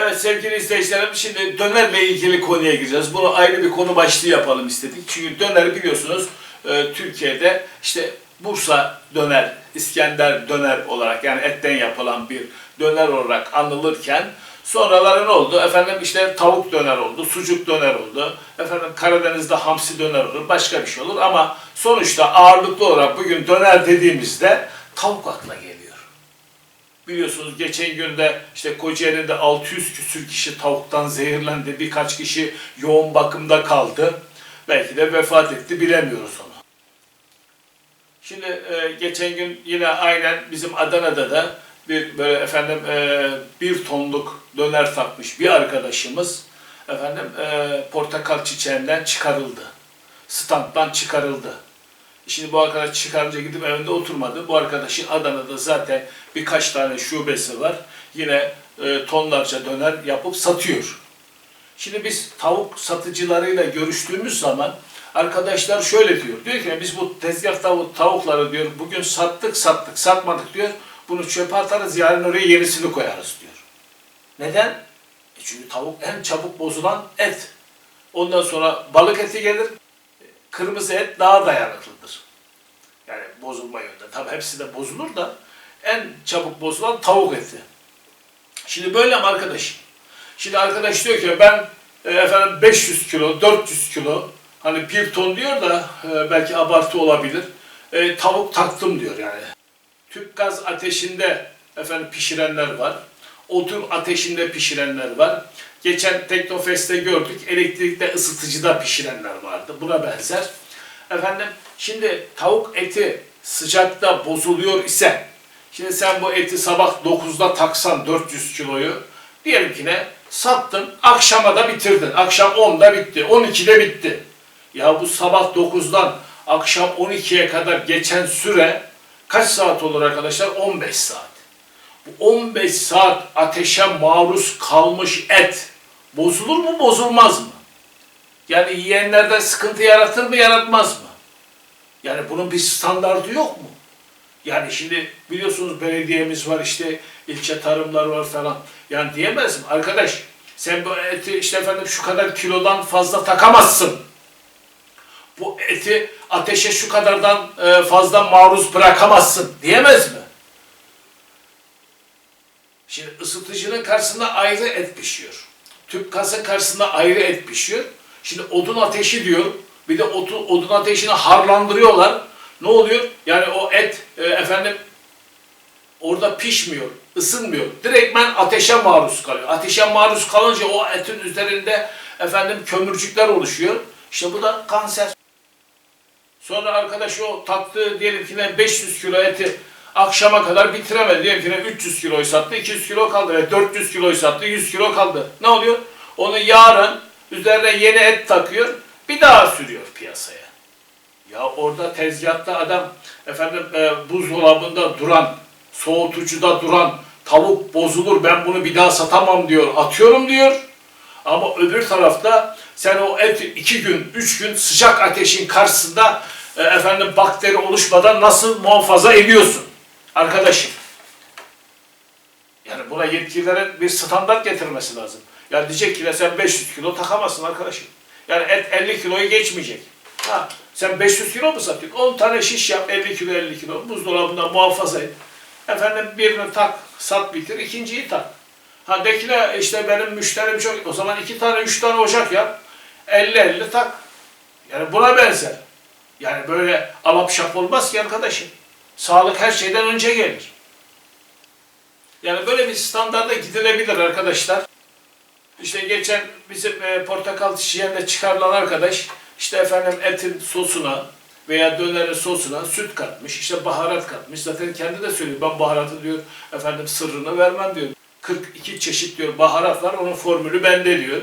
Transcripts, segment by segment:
Evet sevgili izleyicilerim şimdi dönerle ilgili konuya gireceğiz. Bunu ayrı bir konu başlığı yapalım istedik. Çünkü döner biliyorsunuz e, Türkiye'de işte Bursa döner, İskender döner olarak yani etten yapılan bir döner olarak anılırken sonraları ne oldu? Efendim işte tavuk döner oldu, sucuk döner oldu. Efendim Karadeniz'de hamsi döner olur, başka bir şey olur ama sonuçta ağırlıklı olarak bugün döner dediğimizde tavuk akla geliyor. Biliyorsunuz geçen günde işte Kocaeli'nde 600 küsür kişi tavuktan zehirlendi. Birkaç kişi yoğun bakımda kaldı. Belki de vefat etti bilemiyoruz onu. Şimdi e, geçen gün yine aynen bizim Adana'da da bir böyle efendim e, bir tonluk döner takmış bir arkadaşımız efendim e, portakal çiçeğinden çıkarıldı. Standdan çıkarıldı. Şimdi bu arkadaş çıkarınca gidip evinde oturmadı. Bu arkadaşın Adana'da zaten birkaç tane şubesi var. Yine e, tonlarca döner yapıp satıyor. Şimdi biz tavuk satıcılarıyla görüştüğümüz zaman arkadaşlar şöyle diyor. Diyor ki biz bu tezgah tavuk, tavukları diyor bugün sattık sattık satmadık diyor. Bunu çöpe atarız yarın oraya yenisini koyarız diyor. Neden? E çünkü tavuk en çabuk bozulan et. Ondan sonra balık eti gelir. Kırmızı et daha dayanıklıdır. Yani bozulma yönde. Tabii hepsi de bozulur da en çabuk bozulan tavuk eti. Şimdi böyle mi arkadaş? Şimdi arkadaş diyor ki ben e, efendim 500 kilo, 400 kilo hani bir ton diyor da e, belki abartı olabilir. E, tavuk taktım diyor yani. Tüp gaz ateşinde efendim pişirenler var. Odun ateşinde pişirenler var. Geçen Teknofest'te gördük elektrikte ısıtıcıda pişirenler vardı. Buna benzer. Efendim şimdi tavuk eti sıcakta bozuluyor ise şimdi sen bu eti sabah 9'da taksan 400 kiloyu diyelim ki ne sattın akşama da bitirdin. Akşam 10'da bitti 12'de bitti. Ya bu sabah 9'dan akşam 12'ye kadar geçen süre kaç saat olur arkadaşlar? 15 saat. Bu 15 saat ateşe maruz kalmış et bozulur mu bozulmaz mı? Yani yiyenlerde sıkıntı yaratır mı yaratmaz mı? Yani bunun bir standardı yok mu? Yani şimdi biliyorsunuz belediyemiz var işte ilçe tarımlar var falan. Yani diyemez mi? Arkadaş sen bu eti işte efendim şu kadar kilodan fazla takamazsın. Bu eti ateşe şu kadardan e, fazla maruz bırakamazsın diyemez mi? Şimdi ısıtıcının karşısında ayrı et pişiyor. Tüp gazın karşısında ayrı et pişiyor. Şimdi odun ateşi diyor. Bir de odun, odun ateşini harlandırıyorlar. Ne oluyor? Yani o et e, efendim orada pişmiyor, ısınmıyor. Direktmen ateşe maruz kalıyor. Ateşe maruz kalınca o etin üzerinde efendim kömürcükler oluşuyor. İşte bu da kanser. Sonra arkadaş o tattığı diyelim ki ne 500 kilo eti akşama kadar bitiremedi. Diyelim ki ne 300 kiloyu sattı, 200 kilo kaldı. Ve 400 kiloyu sattı, 100 kilo kaldı. Ne oluyor? Onu yarın üzerine yeni et takıyor, bir daha sürüyor piyasaya. Ya orada tezgahta adam efendim e, buzdolabında duran, soğutucuda duran tavuk bozulur ben bunu bir daha satamam diyor. Atıyorum diyor. Ama öbür tarafta sen o eti iki gün, üç gün sıcak ateşin karşısında e, efendim bakteri oluşmadan nasıl muhafaza ediyorsun? Arkadaşım. Yani buna yetkililerin bir standart getirmesi lazım. Ya diyecek ki sen 500 kilo takamazsın arkadaşım. Yani et 50 kiloyu geçmeyecek. Ha, sen 500 kilo mu satıyorsun? 10 tane şiş yap 50 kilo 50 kilo buzdolabında muhafaza et. Efendim birini tak, sat bitir, ikinciyi tak. Ha dekile işte benim müşterim çok, o zaman iki tane, üç tane ocak yap, 50-50 tak. Yani buna benzer. Yani böyle alap şap olmaz ki arkadaşım. Sağlık her şeyden önce gelir. Yani böyle bir standarda gidilebilir arkadaşlar. İşte geçen bizim e, portakal çiçeğinde çıkarılan arkadaş işte efendim etin sosuna veya dönerin sosuna süt katmış, işte baharat katmış. Zaten kendi de söylüyor. Ben baharatı diyor efendim sırrını vermem diyor. 42 çeşit diyor baharat var. Onun formülü bende diyor.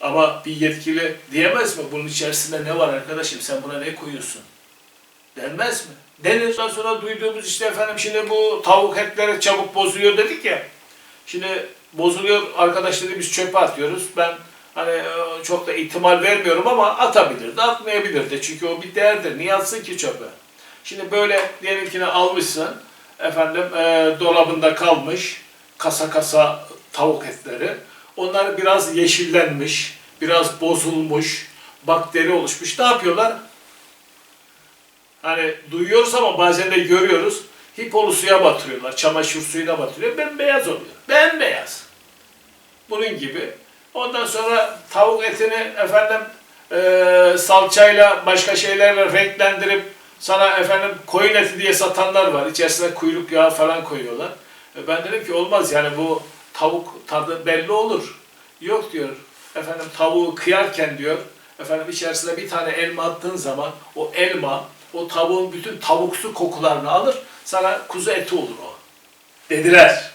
Ama bir yetkili diyemez mi? Bunun içerisinde ne var arkadaşım? Sen buna ne koyuyorsun? Denmez mi? Denir. Sonra duyduğumuz işte efendim şimdi bu tavuk etleri çabuk bozuluyor dedik ya. Şimdi bozuluyor arkadaş dedi biz çöpe atıyoruz. Ben hani e, çok da ihtimal vermiyorum ama atabilirdi, atmayabilirdi. Çünkü o bir değerdir. Niye atsın ki çöpe? Şimdi böyle diyelim ki almışsın efendim e, dolabında kalmış kasa kasa tavuk etleri. Onlar biraz yeşillenmiş, biraz bozulmuş, bakteri oluşmuş. Ne yapıyorlar? Hani duyuyoruz ama bazen de görüyoruz. Hipolu suya batırıyorlar, çamaşır suyuna batırıyor. Bembeyaz oluyor. Bembeyaz. Bunun gibi. Ondan sonra tavuk etini efendim eee, salçayla başka şeylerle renklendirip sana efendim koyun eti diye satanlar var. İçerisine kuyruk yağı falan koyuyorlar. E, ben dedim ki olmaz yani bu tavuk tadı belli olur. Yok diyor. Efendim tavuğu kıyarken diyor. Efendim içerisine bir tane elma attığın zaman o elma o tavuğun bütün tavuksu kokularını alır. Sana kuzu eti olur o. Dediler.